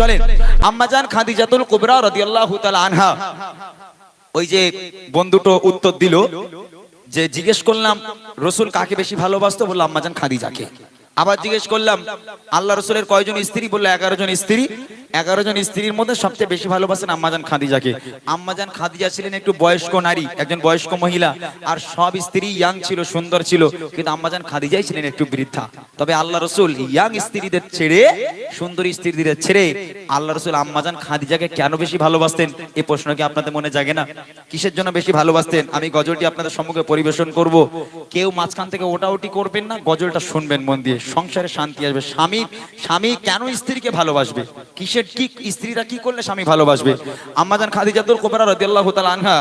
চলেন। আম্মাজান খাদিজাতুল কুবরা রাদিয়াল্লাহু তাআলা আনহা। ওই যে বন্ধুটো উত্তর দিল, যে জিজ্ঞেস করলাম, রসুল কাকে বেশি ভালোবাসতো? বলল আম্মাজান খাদিজাকে। আবার জিজ্ঞেস করলাম, আল্লাহ রসুলের কয়জন স্ত্রী? বলল, এগারো জন স্ত্রী। এগারো জন স্ত্রীর মধ্যে সবচেয়ে বেশি ভালোবাসেন আম্মাজান খাদিজাকে। আম্মাজান খাদিজা ছিলেন একটু বয়স্ক নারী, একজন বয়স্ক মহিলা, আর সব স্ত্রী ইয়াং ছিল, সুন্দর ছিল, কিন্তু আম্মাজান খাদিজাই ছিলেন একটু বৃদ্ধা। তবে আল্লাহ রসুল ইয়াং স্ত্রীদের ছেড়ে, সুন্দরী স্ত্রীদের ছেড়ে আল্লাহ রসুল আম্মাজান খাদিজাকে কেন বেশি ভালোবাসতেন? এই প্রশ্ন কি আপনাদের মনে জাগে না? কিসের জন্য বেশি ভালোবাসতেন? আমি গজলটি আপনাদের সম্মুখে পরিবেশন করব। কেউ মাঝখান থেকে ওটাওটি করবেন না, গজলটা শুনবেন মন দিয়ে। সংসারে শান্তি আসবে। স্বামী স্বামী কেন স্ত্রীকে ভালোবাসবে? কিসের কি স্ত্রীরা কি করলে স্বামী ভালোবাসবে? আম্মাজান আনহা,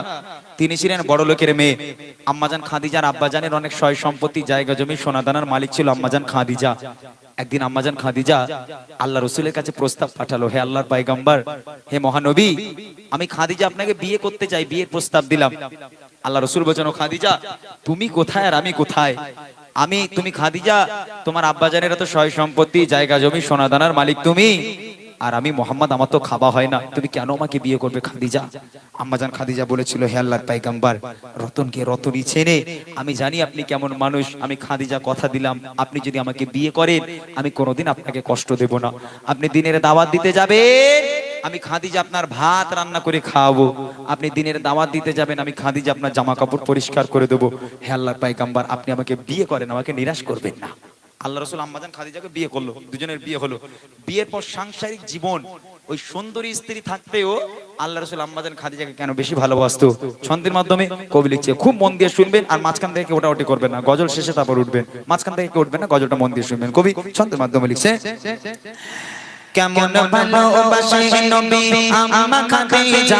তিনি ছিলেন বড় লোকের মেয়ে। আম্মাজান খাদিজার আব্বাজানের অনেক সয় সম্পত্তি, জায়গা জমি সোনাদানার মালিক ছিল আম্মাজান খাদিজা। একদিন আম্মাজান খাদিজা আল্লাহ রসুলের কাছে প্রস্তাব পাঠালো, হে আল্লাহর পাইগাম্বার হে মহানবী, আমি খাদিজা আপনাকে বিয়ে করতে চাই, বিয়ের প্রস্তাব দিলাম। আল্লাহ রসুল ও খাদিজা, তুমি কোথায় আর আমি কোথায়? আমি, তুমি খাদিজা, তোমার আব্বাজানের তো সয় সম্পত্তি, জায়গা জমি সোনাদানার মালিক তুমি। আর আমি মোহাম্মদ, আমার তো খাওয়া হয় না। তুমি কেন আমাকে বিয়ে করবে, খাদিজা? আম্মাজান খাদিজা বলেছিল, হে আল্লাহর পাইগাম্বার রতনকে রতনই চেনে। আমি জানি আপনি কেমন মানুষ, আমি খাদিজা কথা দিলাম। আপনি যদি আমাকে বিয়ে করেন, আমি কোনোদিন আপনাকে কষ্ট দেব না। আপনি দিনের দাওয়াত দিতে যাবেন, আমি খাদিজা আপনার ভাত রান্না করে খাওয়াবো। আপনি দিনের দাওয়াত দিতে যাবেন, আমি খাদিজা আপনার জামা কাপড় পরিষ্কার করে দেবো। হে আল্লাহর পাইগাম্বার আপনি আমাকে বিয়ে করেন, আমাকে নিরাশ করবেন না। আল্লাহ রসুল আম্মাজান খাদিজাকে বিয়ে করল দুজনের বিয়ে হলো। বিয়ের পর সাংসারিক জীবন ওই সুন্দরী স্ত্রী থাকতেও আল্লাহ রসুল আম্মাজান খাদিজাকে কেন বেশি ভালোবাসতো? ছন্দের মাধ্যমে কবি লিখছে খুব মন দিয়ে শুনবেন আর মাঝখান থেকে ওটা ওটি করবেন না। গজল শেষে তারপর উঠবেন। মাঝখান থেকে উঠবেন না গজলটা মন দিয়ে শুনবেন। কবি ছন্দের মাধ্যমে লিখছে কেমন ভালোবাসে নবী আমা খাদিজা?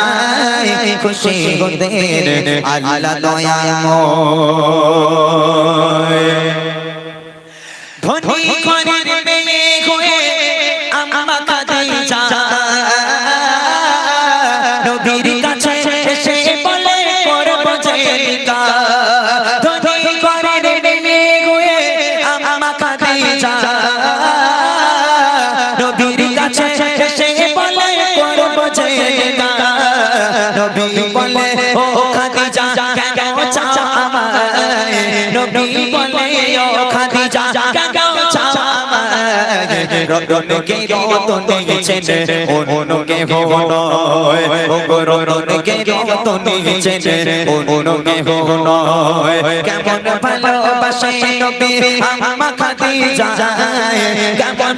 খুশি গোদের আল্লাহ দয়াময় ধনী ঘরের রতনকে রতন দিয়েছেন নয় ও রতনকে রতন দিয়েছেন অন্যকে নয় কেমন ভালোবাসে নবী আমা খাদিজা কেমন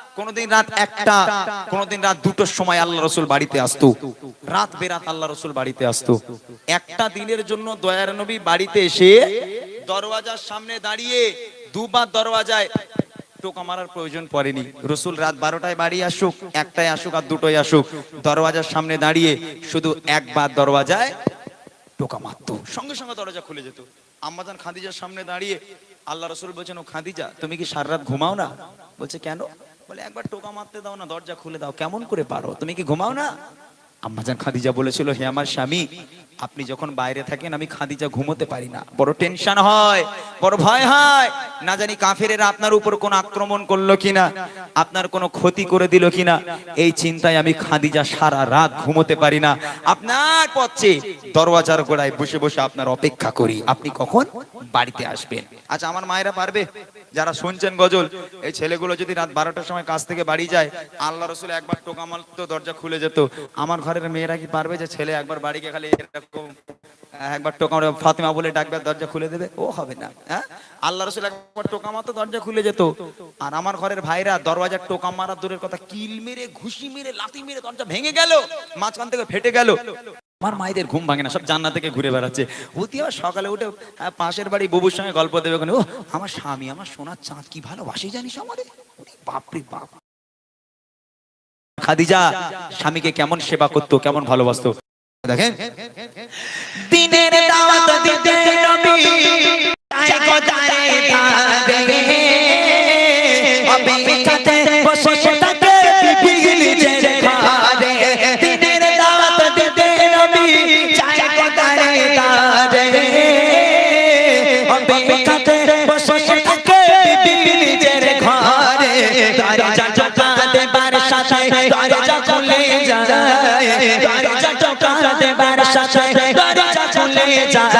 কোনদিন রাত একটা, কোনদিন রাত দুটোর সময় আল্লাহ রসুল বাড়িতে আসতো। রাত বেরাত আল্লাহ রসুল বাড়িতে আসতো। একটা দিনের জন্য দয়ার নবী বাড়িতে এসে দরওয়াজার সামনে দাঁড়িয়ে দুবার দরওয়াজায় টোকা মারার প্রয়োজন পড়েনি। রসুল রাত বারোটায় বাড়ি আসুক আসুক আর আসুক, দরওয়াজার সামনে দাঁড়িয়ে শুধু একবার দরওয়াজায় টোকা মারতো। সঙ্গে সঙ্গে দরজা খুলে যেত। আম্মাজান খাদিজার সামনে দাঁড়িয়ে আল্লাহ রসুল বলছেন, ও খাদিজা, তুমি কি সারা রাত ঘুমাও না? বলছে, কেন? বলে, একবার টোকা মারতে দাও না, দরজা খুলে দাও, কেমন করে পারো? তুমি কি ঘুমাও না? আম্মাজান খাদিজা বলেছিল, হে আমার স্বামী, আপনি যখন বাইরে থাকেন, আমি খাদিজা ঘুমোতে পারি না। বড় টেনশন হয়, বড় ভয় হয়। না জানি কাফেরেরা আপনার উপর কোন আক্রমণ করল কিনা, আপনার কোনো ক্ষতি করে দিল কিনা। এই চিন্তায় আমি খাদিজা সারা রাত ঘুমোতে পারি না। আপনার পথে দরওয়াজার গোড়ায় বসে বসে আপনার অপেক্ষা করি। আপনি কখন? বাড়িতে আসবেন। আচ্ছা আমার মায়েরা পারবে? যারা শুনছেন গজল, এই ছেলেগুলো যদি রাত বারোটার সময় কাজ থেকে বাড়ি যায়, আল্লাহ রসুল একবার টোকা মারতো দরজা খুলে যেত। আমার ঘরের মেয়েরা কি পারবে যে ছেলে একবার বাড়ি গিয়ে খালি এরকম একবার টোকা মারে ফাতিমা বলে ডাকবে, দরজা খুলে দেবে? ও হবে না হ্যাঁ? আল্লাহ রসুল একবার টোকা মারতো দরজা খুলে যেত। আর আমার ঘরের ভাইরা দরওয়াজার টোকা মারার দূরের কথা, কিল মেরে, ঘুষি মেরে, লাথি মেরে দরজা ভেঙে গেল, মাঝখান থেকে ফেটে গেল। আমার মায়েদের ঘুম ভাঙে না, সব জান্নাত থেকে ঘুরে বেড়াচ্ছে। অতি আবার সকালে উঠে পাশের বাড়ি বুবুর সঙ্গে গল্প দেবে ও আমার স্বামী, আমার সোনার চাঁদ, কি ভালোবাসে জানিস আমারে ওরে বাপরে বাপ। খাদিজা, স্বামীকে কেমন সেবা করতো, কেমন ভালোবাসতো। দেখেন। দিনের দাওয়াত দিতে নবী চাই গো দারে দারে খুলে যায় দরজা টোকা দেবার সাথে দরজা খুলে যায়।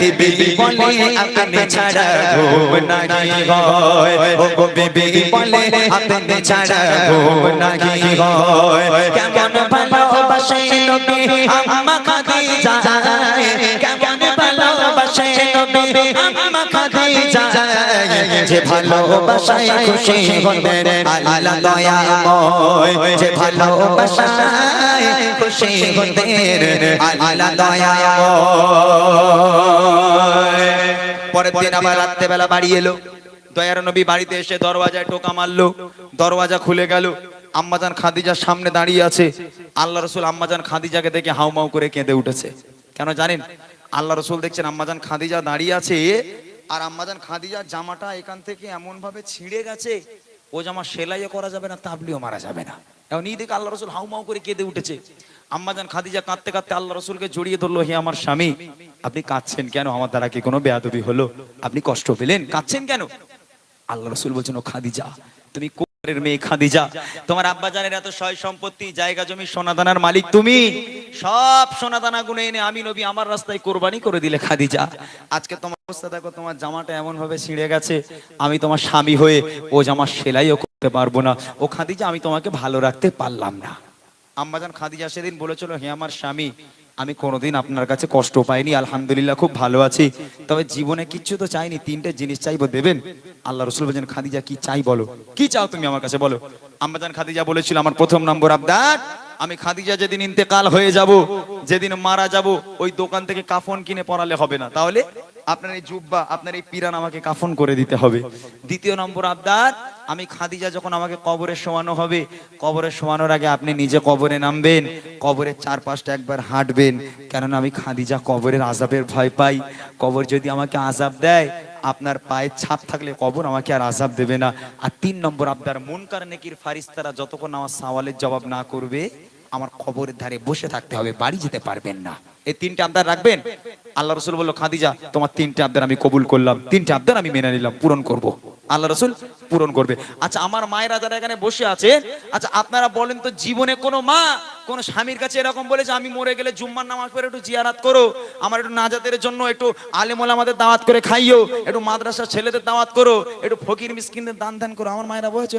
বিবি বলে আপনি ছাড়া ঘুম নাহি হয়। ও বিবি বলে আপনি ছাড়া ঘুম নাহি হয়। কেমন ভালোবাসে নবী আম্মা খাদিজা পরের দিন আবার রাত্রেবেলা বাড়ি এলো। দয়ার নবী বাড়িতে এসে দরওয়াজায় টোকা মারলো। দরওয়াজা খুলে গেল। আম্মাজান খাদিজার সামনে দাঁড়িয়ে আছে। আল্লাহ রসুল আম্মাজান খাদিজাকে দেখে হাউমাউ করে কেঁদে উঠেছে। কেন জানেন? আল্লাহ রসুল দেখছেন আম্মাজান খাদিজা দাঁড়িয়ে আছে আর আম্মাজান খাদিজার জামাটা এখান থেকে এমন ভাবে ছিঁড়ে গেছে, ও জামা সেলাইও করা যাবে না, তাবলিও মারা যাবে না। এখন এই দেখে আল্লাহ রসুল হাউমাউ করে কেঁদে উঠেছে। আম্মাজান খাদিজা কাঁদতে কাঁদতে আল্লাহ রসুলকে জড়িয়ে ধরলো, হে আমার স্বামী, আপনি কাঁদছেন কেন? আমার দ্বারা কি কোনো বেয়াদবি হলো? আপনি কষ্ট পেলেন? কাঁদছেন কেন? আল্লাহ রসুল বলছেন, ও খাদিজা, তুমি কোরের মেয়ে খাদিজা, তোমার আব্বা জানের এত সয় সম্পত্তি, জায়গা জমি, সোনাদানার মালিক তুমি। সব সোনাদানা গুনে এনে আমি নবী আমার রাস্তায় কোরবানি করে দিলে খাদিজা। আজকে তোমার অবস্থা দেখো, তোমার জামাটা এমন ভাবে ছিঁড়ে গেছে, আমি তোমার স্বামী হয়ে ও জামা সেলাইও করতে পারব না। ও খাদিজা, আমি তোমাকে ভালো রাখতে পারলাম না। আম্মাজান খাদিজা সেদিন বলেছিল, হে আমার স্বামী, আমি কোনোদিন আপনার কাছে কষ্ট পাইনি, আলহামদুলিল্লাহ খুব ভালো আছি। তবে জীবনে কিচ্ছু তো চাইনি, তিনটে জিনিস চাইব, দেবেন? আল্লাহ রসুল বলছেন, খাদিজা, কি চাই বলো? কি চাও তুমি আমার কাছে বলো? আম্মাজান খাদিজা বলেছিল, আমার প্রথম নম্বর আবদার, আমি খাদিজা যেদিন ইন্তেকাল হয়ে যাব, যেদিন মারা যাব, ওই দোকান থেকে কাফন কিনে পড়ালে হবে না। তাহলে আপনার এই জুব্বা, আপনার এই পিরান আমাকে কাফন করে দিতে হবে। দ্বিতীয় নম্বর আবদার, আমি খাদিজা যখন আমাকে কবরে শোয়ানো হবে, কবরে শোয়ানোর আগে আপনি নিজে কবরে নামবেন, কবরের চারপাশটা একবার হাঁটবেন। কেননা আমি খাদিজা কবরের আজাবের ভয় পাই। কবর যদি আমাকে আজাব দেয়, আপনার পায়ের ছাপ থাকলে কবর আমাকে আর আজাব দেবে না। আর তিন নম্বর আবদার, মুনকার নেকির ফারিস্তারা যতক্ষণ আমার সওয়ালের জবাব না করবে আমার খবরের ধারে বসে থাকতে হবে, বাড়ি যেতে পারবেন না এই তিনটা আবদার রাখবেন আল্লাহ রসুল বলল, খাদিজা, তোমার তিনটে আবদার আমি কবুল করলাম, তিনটে আবদার আমি মেনে নিলাম, পূরণ করব। আল্লাহ রসুল পূরণ করবে। আচ্ছা আমার মায়েরা যারা এখানে বসে আছেন আচ্ছা আপনারা বলেন তো জীবনে কোনো মা কোন স্বামীর কাছে এরকম বলেছে আমি মরে গেলে জুম্মার নামাজ পড়ে একটু জিয়ারাত করো, আমার একটু নাজাতের জন্য একটু আলেমুল আমাদের দাওয়াত করে খাইও, একটু মাদ্রাসার ছেলেদের দাওয়াত করো, একটু ফকির মিসকিনদের দান দান করো। আমার মায়েরা বলেছে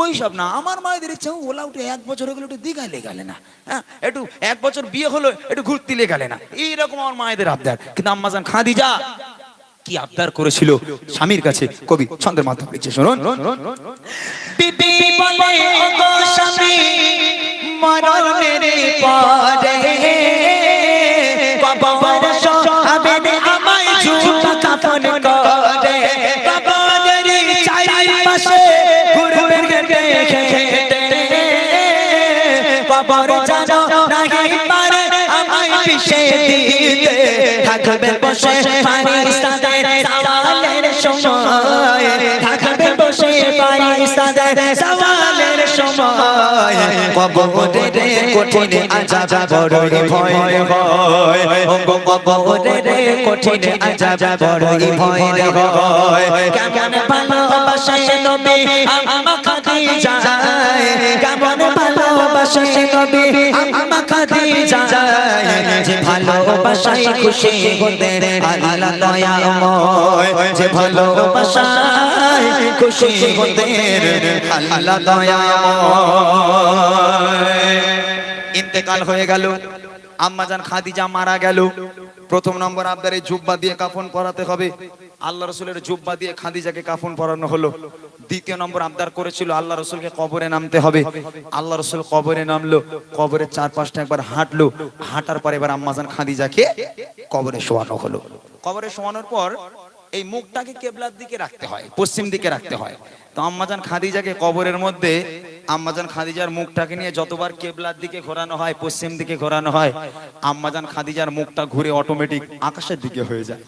ওই সব না, আমার মায়েদের ইচ্ছা ওলা উঠে এক বছর হয়ে গেলে একটু দীঘায় লেগালে না হ্যাঁ একটু এক বছর বিয়ে হলো, একটু ঘুরতে লেগালে না। এইরকম আমার মায়েদের আবদার। কিন্তু আম্মাজান খাদিজা কি আবদার করেছিল স্বামীর কাছে? কবি ছন্দের মাধ্যমে লিখছে শুনুন। বিবি বলে পিছে দিতে থাকবে বসে ফারিস্তাদের সওয়ালের সময়। থাকবে বসে ফারিস্তাদের সওয়ালের সময়। কবরের কঠিন আযাব বড়ই ভয় হয়। ও কবরের কঠিন আযাব বড়ই ভয় হয়। কেমন ভালোবাসে নবী আমা খাদিজা কেমন খুশি হতে যে খুশি হতে ইন্তেকাল হয়ে গেল আম্মাজান খাদিজা মারা গেল। প্রথম নম্বর আবদার জুব্বা দিয়ে কাফন পরাতে হবে। আল্লাহ রসুলের জুব্বা দিয়ে খাদিজাকে কাফন পরানো হলো। দ্বিতীয় নম্বর আবদার করেছিল, আল্লাহ রসুলকে কবরে নামতে হবে। আল্লাহ রসুল কবরে নামলো, কবরের চার পাঁচটা একবার হাঁটলো, হাঁটার পর এবার আম্মাজান খাদিজাকে কবরে শোয়ানো হলো। কবরে শোয়ানোর পর এই মুখটাকে কেবলার দিকে রাখতে হয়, পশ্চিম দিকে রাখতে হয়। তো আম্মাজান খাদিজাকে কবরের মধ্যে, আম্মাজান খাদিজার মুখটাকে নিয়ে যতবার কেবলার দিকে ঘোরানো হয়, পশ্চিম দিকে ঘোরানো হয়, আম্মাজান খাদিজার মুখটা ঘুরে অটোমেটিক আকাশের দিকে হয়ে যায়।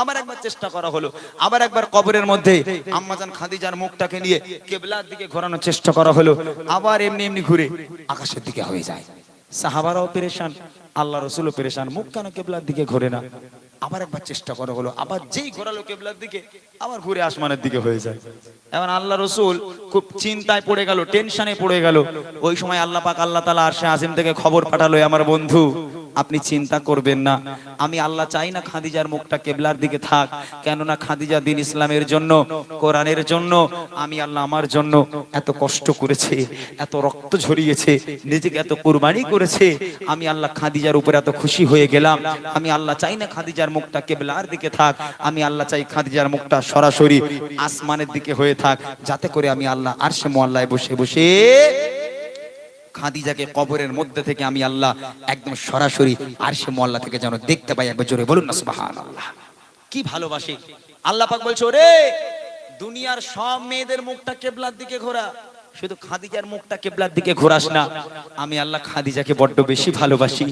আবার একবার চেষ্টা করা হলো। আবার একবার কবরের মধ্যে আম্মাজান খাদিজার মুখটাকে নিয়ে কেবলার দিকে ঘোরানোর চেষ্টা করা হলো। আবার এমনি এমনি ঘুরে আকাশের দিকে হয়ে যায়। সাহাবারাও পেরেশান, আল্লাহ রসুলও পেরেশান, মুখ কেন কেবলার দিকে ঘোরে না? আবার একবার চেষ্টা করা হলো। আবার যেই ঘোরালো কেবলার দিকে, আবার ঘুরে আসমানের দিকে হয়ে যায়। এখন আল্লাহ রসুল খুব চিন্তায় পড়ে গেল, টেনশনে পড়ে গেল। ওই সময় আল্লাহ পাক আল্লাহ তালা আরশে আজিম থেকে খবর পাঠালো আমার বন্ধু আপনি চিন্তা করবেন না। আমি আল্লাহ চাই না খাদিজার মুখটা কেবলার দিকে থাক। কেননা খাদিজা দিন ইসলামের জন্য, কোরআনের জন্য, আমি আল্লাহ আমার জন্য এত কষ্ট করেছে, এত রক্ত ঝরিয়েছে, নিজেকে এত কুরবানি করেছে। আমি আল্লাহ খাদিজার উপর এত খুশি হয়ে গেলাম। আমি আল্লাহ চাই না খাদিজার মুখটা কেবলার দিকে থাক। আমি আল্লাহ চাই খাদিজার মুখটা সরাসরি আসমানের দিকে হয়ে থাক। যাতে করে আমি আল্লাহ আর সে মোয়াল্লায় বসে বসে খাদিজাকে কবরের মধ্যে থেকে আমি আল্লাহ একদম সরাসরি আর সে মোয়াল্লা থেকে যেন দেখতে পাই, একবার জোরে বলুন না আল্লাহ কি ভালোবাসে। আল্লাহ পাক বলছে দুনিয়ার সব মেয়েদের মুখটা কেবলার দিকে ঘোরা। শুধু খাদিজার মুখটা কেবলার দিকে ঘোরাস না। আমি আল্লাহ খাদিজাকে বড্ড বেশি ভালোবাসি।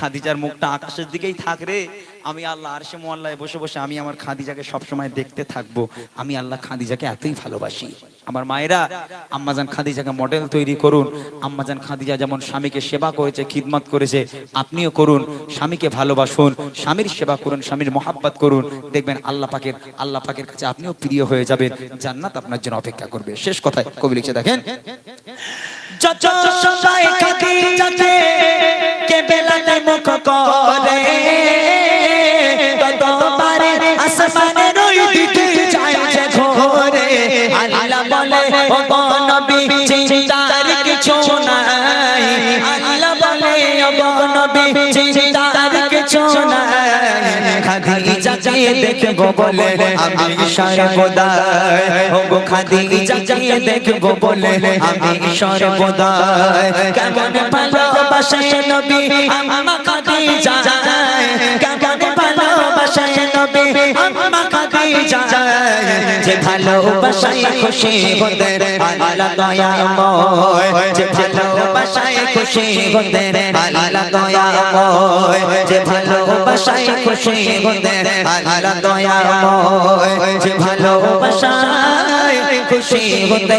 খাদিজার মুখটা আকাশের দিকেই থাক রে। আমি আল্লাহ আরশে মোয়াল্লায় বসে বসে আমি আমার খাদিজাকে সবসময় দেখতে থাকব। আমি আল্লাহ খাদিজাকে এতই ভালোবাসি। আমার মায়েরা আম্মাজান খাদিজাকে মডেল তৈরি করুন। আম্মাজান খাদিজা যেমন স্বামীকে সেবা করেছে, খিদমত করেছে, আপনিও করুন, স্বামীকে ভালোবাসুন, স্বামীর সেবা করুন, স্বামীর মহাব্বত করুন। দেখবেন আল্লাহ পাকের আল্লাহ পাকের কাছে আপনিও প্রিয় হয়ে যাবেন। জান্নাত আপনার জন্য অপেক্ষা করবে। শেষ কথায় কবি লিখছে, দেখেন ওই দিকে যায় যে ঘোরে। আল্লাহ বলে ও গো নবী, চিন্তার কিছু নাই। আল্লাহ বলে ও গো নবী, চিন্তার কিছু নাই। খাদিজাকে দেখব বলে, আমি সর্বদাই। ও গো খাদিজাকে দেখব বলে, আমি সর্বদাই। কেমন নবী আম্মা খাদিজা যে ভালোবাসায় খুশি হতে আল্লাহ দয়াময় যে ভালোবাসায় খুশি হতে আল্লাহ দয়াময় যে ভালোবাসায় খুশি হতে আল্লাহ দয়াময় যে ভালোবাসায় খুশি হতে